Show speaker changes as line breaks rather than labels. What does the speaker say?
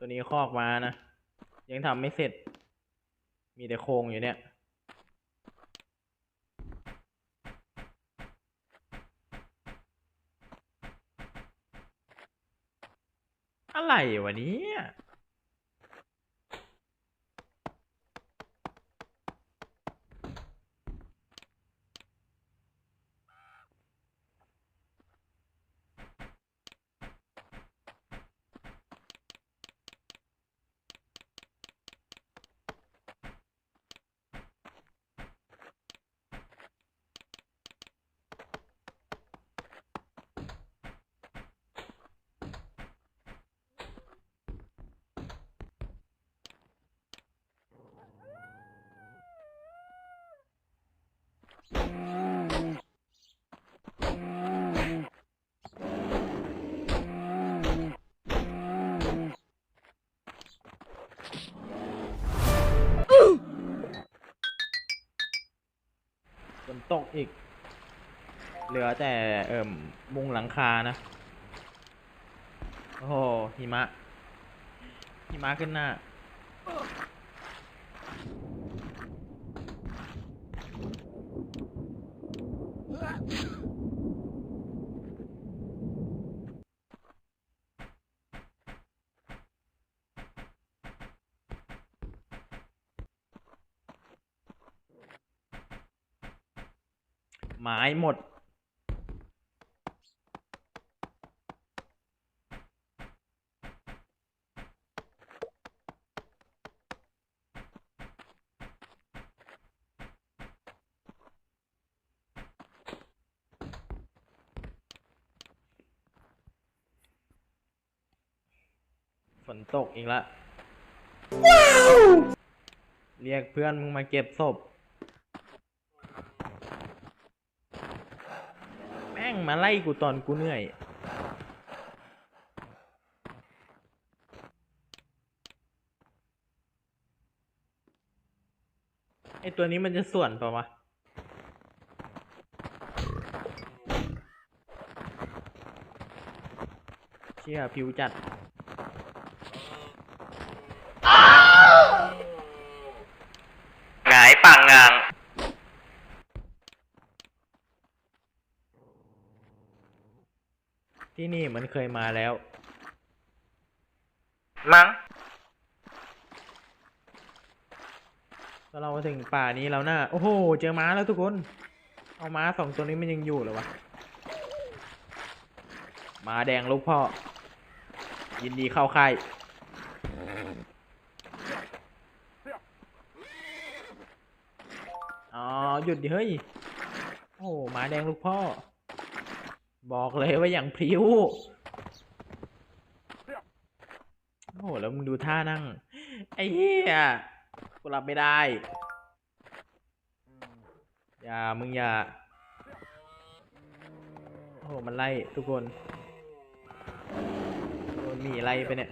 ตัวนี้คอกมานะ ยังทำไม่เสร็จ มีแต่โครงอยู่เนี่ย อะไรวะเนี่ย นตกอีก เหลือแต่เอิ่มมุงหลังคานะ โอ้โหหิมะหิมะขึ้นหน้า ไม้หมด ฝนตกอีกละ เรียกเพื่อนมึงมาเก็บศพ แมาไล่กูตอนกูเหนื่อย ไอตัวนี้มันจะส่วนปล่าวะเชี่ยผิวจัด
หงายปังงาง
ที่นี่มันเคยมาแล้ว
มั้ง
ก็เรามาถึงป่านี้แล้วนะโอ้โห เจอม้าแล้วทุกคน เอาม้าสองตัวนี้มันยังอยู่เหรอวะม้าแดงลูกพ่อ ยินดีเข้าค่ายอ๋อ หยุดดิเฮ้ย โอ้โหม้าแดงลูกพ่อ บอกเลยว่าอย่างพริ้ว โอ้โห แล้วมึงดูท่านั่ง ไอ้เหี้ยกูรับไม่ได้ อย่า มึงอย่า โอ้โห มันไล่ทุกคน โดนหมีไล่ไปเนี่ย